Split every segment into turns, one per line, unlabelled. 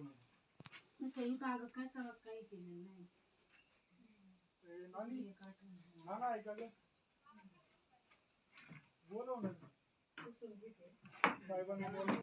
कोणाला
काही बाग काय सगळं काही केलं नाही.
नानी, नाना ग बोलव ना. साहेबांना बोलव.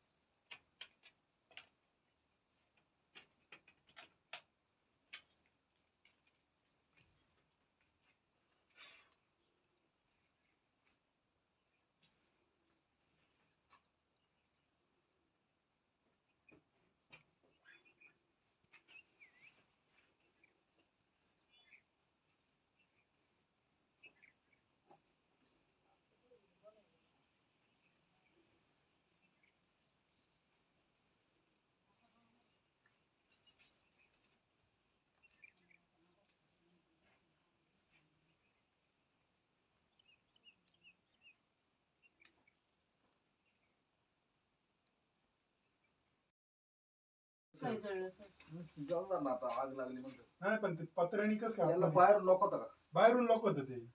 काय जळलं सर
जळणार ना आता आग लागली म्हणतो
नाही पण ते पत्र्यानी कसं काय
याला
आपलं-
बाहेर लॉक होता का?
बाहेरून लॉक होतं ते.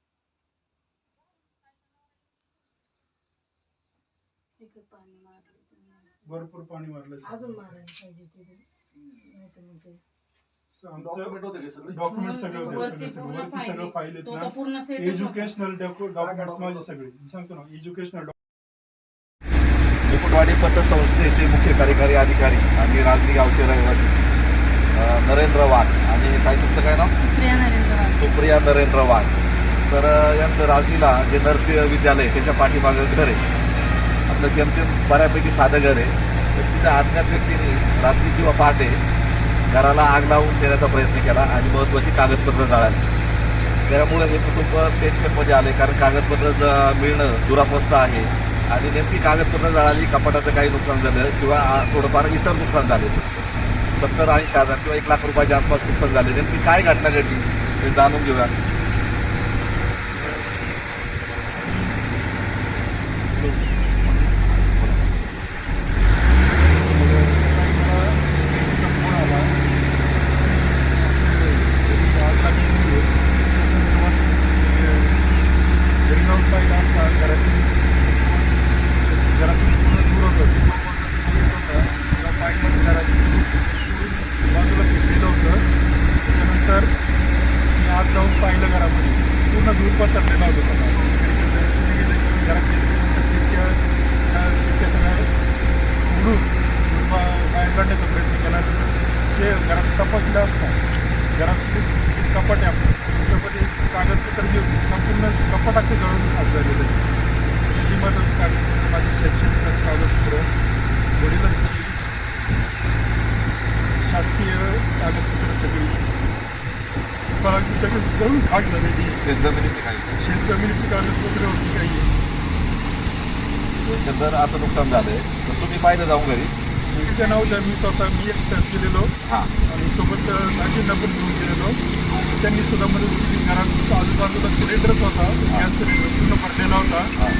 इकडे पाणी मारलं त्यांनी.
भरपूर पाणी मारलं
अजून मारायला पाहिजे ते नाही तर मग ते.
आमचं
डॉक्युमेंट होते का सगळे?
डॉक्युमेंट सगळे होते
वरती
सगळे सगळे
पूर्ण
वरती
file
सगळं
आहे.
फाईल आहेत
तो
ना.
तर पूर्ण सेट
एज्युकेशनल डॉक्युमेंट्स माझे सगळे. मी सांगतो ना एज्युकेशनल
मुकुटवाडी पतसंस्थेचे मुख्य कार्यकारी अधिकारी आणि राजनी गावचे रहिवासी नरेंद्र वाघ आणि काय तुमचं काय नाव?
सुप्रिया नरेंद्र वाघ.
सुप्रिया नरेंद्र वाघ. तर यांचं राजनीला जे नर्सिंग विद्यालय त्याच्या पाठीमागं घर आहे. आपलं जेमतेम बऱ्यापैकी साधं घर आहे. तर तिथे अज्ञात व्यक्तीने रात्री किंवा पहाटे घराला आग लावून देण्याचा प्रयत्न केला आणि महत्त्वाची कागदपत्र जळाली. त्यामुळे हे कुटुंब टेन्शनमध्ये आले कारण कागदपत्र ज- मिळणं दुरापस्त आहे. आणि नेमकी कागदपत्र जळाली कपाटाचं काही नुकसान झालं किंवा थोडंफार इतर नुकसान झाले. सत्तर ऐंशी हजार किंवा एक लाख रुपयाच्या आसपास नुकसान झाले. नेमकी काय घटना घडली हे जाणून घेऊया
बाजूला फेकलेलं होतं त्याच्यानंतर मी आज जाऊन पाहिलं घरामध्ये पूर्ण दूर पसरलेलं होतं सगळं घरात तितक्या तितक्या सगळ्या उडून दूर बा- बाहेर काढण्याचा प्रयत्न केला जे घरात तपासलं असतात घरातले जे कपाट आहे आपलं त्याच्यामध्ये कागदपत्र जे होते संपूर्ण कपाट अख्खे जळून खात झालेलं आहे त्याची महत्त्वाची कागदपत्र माझी शैक्षणिक कागदपत्र वडिलांची शासकीय कागदपत्र सगळी फळांची सगळी जळून खाक झालेली.
शेतजमिनीचे काय
शेत जमिनीची कागदपत्र होती काही.
जर असं नुकसान झालंय. तर तुम्ही पाहिलं जाऊन घरी?
तिच्या नाव जर मी स्वतः मी एकटाच गेलेलो
हां.
आणि सोबत नाशिकला पण घेऊन गेलेलो. त्यांनी सुद्धा मदत केली घरात आजूबाजूला सिलेंडरच होता. गॅस सिलेंडर पूर्ण भरलेला होता.
हां.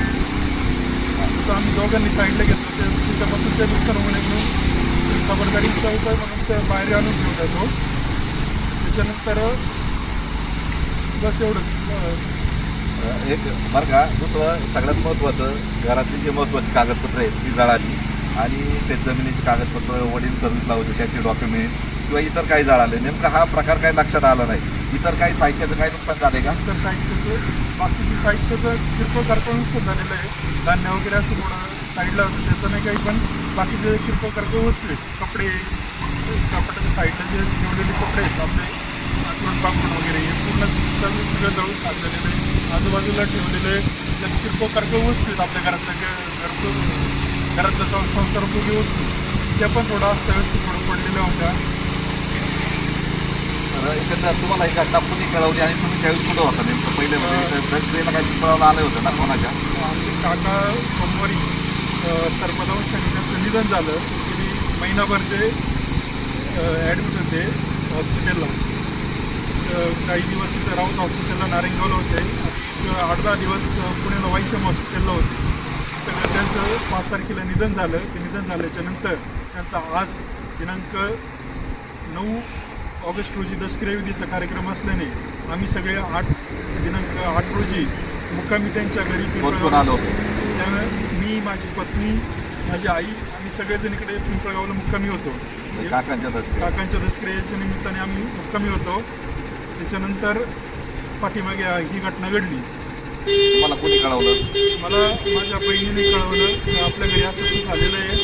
तर आम्ही दोघांनी साईडला घेतलं. ते त्याच्यापासून ते नुकसान होणे म्हणून खबरदारीचा उपाय म्हणून ते बाहेर आणून घेऊन जातो. त्याच्यानंतर बस एवढंच.
एक बरं का दुसरं सगळ्यात महत्त्वाचं घरातली जे महत्त्वाची कागदपत्र आहेत ती जळाली आणि शेतजमिनीची कागदपत्र वडील सर्व्हिसला होते त्याचे डॉक्युमेंट किंवा इतर काही जळाले नेमका हा प्रकार काही लक्षात आला नाही. इतर काही साहित्याचं काही नुकसान झाले का?
तर साहित्याचं बाकीची साहित्याचं किरकोळ कारकोळ नुकसान झालेलं आहे. धान्य वगैरे असं थोडं साईडला होतं त्याचं नाही काही पण बाकीचे किरकोळ कारकोळ वस्तू आहेत कपडे कपड्याच्या साईडला जे ठेवलेले कपडे आहेत आपले आठवण पापड वगैरे हे पूर्ण सर्व सगळं जळून झालेलं आहे. आजूबाजूला ठेवलेले त्या किरकोळ कारकोळ वस्तू आहेत आपल्या घरातल्या घरचं घरातल्या सं- संसारोपयोगी वस्तू. त्या पण थोडं अस्तव्यस्त थोडं पडलेल्या होत्या.
एकंदर तुम्हाला ही घटना कुणी कळवली आणि तुम्ही त्यावेळी कुठं होता नेमकं? पहिले म्हणजे काही चिपळावला आलं होतं ना कोणाच्या?
आमचे काका सोमवारी सर्पदंश त्यांचं निधन झालं. महिनाभर ते ॲडमिट होते हॉस्पिटलला काही दिवस तिथे राऊत हॉस्पिटलला नारायणगावला होते. आठ दहा दिवस पुण्याला वाईसम हॉस्पिटलला होते. सगळं त्यांचं पाच तारखेला निधन झालं. ते निधन झाल्याच्यानंतर त्यांचा आज दिनांक नऊ ऑगस्ट रोजी दशक्रिया विधीचा कार्यक्रम असल्याने आम्ही सगळे आठ दिनांक आठ रोजी मुक्कामी त्यांच्या घरी
आलो
त्यामुळे मी माझी पत्नी माझी आई आम्ही सगळेजण इकडे पिंपळगावला मुक्कामी होतो.
काकांच्या
काकांच्या दसऱ्याच्या निमित्ताने आम्ही मुक्कामी होतो. त्याच्यानंतर पाठीमागे ही घटना घडली.
तुम्हाला कोणी कळवलं?
मला माझ्या बहिणीने कळवलं की आपल्या घरी असं असं झालेलं आहे.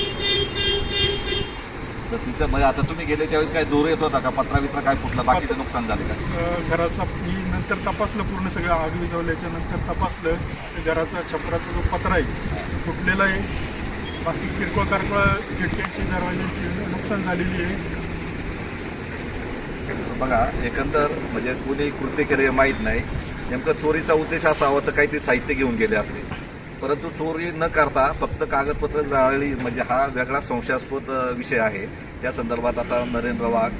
तर तिथं म्हणजे आता तुम्ही गेले त्यावेळेस काय दूर येत होता का? पत्रा बित्रा काय फुटलं? बाकीचं नुकसान झाले का?
अं, घराचा मी नंतर तपासलं पूर्ण सगळं. आग विझवल्याच्या नंतर तपासलं. तर घराचा छपराचा जो पत्रा आहे फुटलेला आहे. बाकी किरकोळ कारकोळ खिडक्यांची दरवाज्यांची नुकसान झालेली आहे.
बघा एकंदर म्हणजे कोणी कृत्य केले माहीत नाही. नेमकं चोरीचा उद्देश असावा तर काही ते साहित्य घेऊन गेले असते. परंतु चोरी न करता फक्त कागदपत्र जाळली म्हणजे हा वेगळा संशयास्पद विषय आहे. त्या संदर्भात आता नरेंद्र वाघ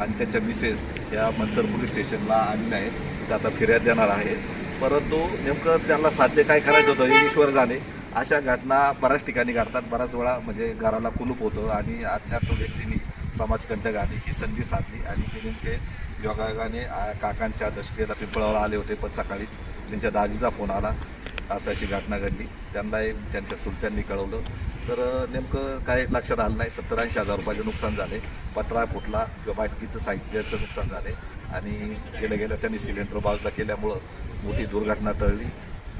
आणि त्याच्या मिसेस या मंचर पोलीस स्टेशनला आणले आहेत. ते आता फिर्याद देणार आहे परंतु नेमकं त्यांना साध्य काय करायचं होतं हे ईश्वर झाले अशा घटना बऱ्याच ठिकाणी घडतात. बऱ्याच वेळा म्हणजे घराला कुलूप होतं आणि अज्ञात व्यक्तीने समाजकंटकाने ही संधी साधली आणि ते नेमके योगायोगाने काकांच्या दशकेला पिंपळावर आले होते पण सकाळीच त्यांच्या दाजीचा फोन आला. असं अशी घटना घडली. त्यांनाही त्यांच्या चुलत्यांनी कळवलं. तर नेमकं काय लक्षात आलं नाही. सत्तर ऐंशी हजार रुपयाचे नुकसान झाले. पत्रा फुटला. किंवा बायकीचं साहित्याचं नुकसान झाले. आणि गेल्या गेल्या त्यांनी सिलेंडर बाजूला केल्यामुळं मोठी दुर्घटना टळली.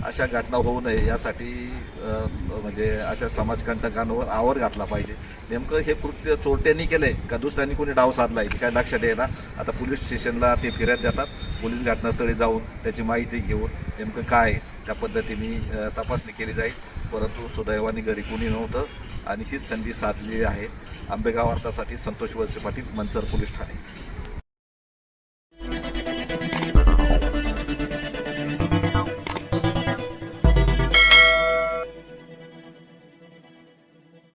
अशा घटना होऊ नये यासाठी म्हणजे अशा समाजकंटकांवर आवर घातला पाहिजे. नेमकं हे कृत्य चोरट्यांनी केलंय का दुसऱ्यांनी कोणी डाव साधलाय हे काय लक्षात येणार आता पोलीस स्टेशनला ते फिर्यात देतात. पोलीस घटनास्थळी जाऊन त्याची माहिती घेऊन नेमकं काय त्या पद्धतीने तपासणी केली जाईल. परंतु सुदैवाने घरी कोणी नव्हतं आणि हीच संधी साधली आहे. आंबेगाव अर्थासाठी संतोष वळसे पाटील मंचर पोलीस ठाणे.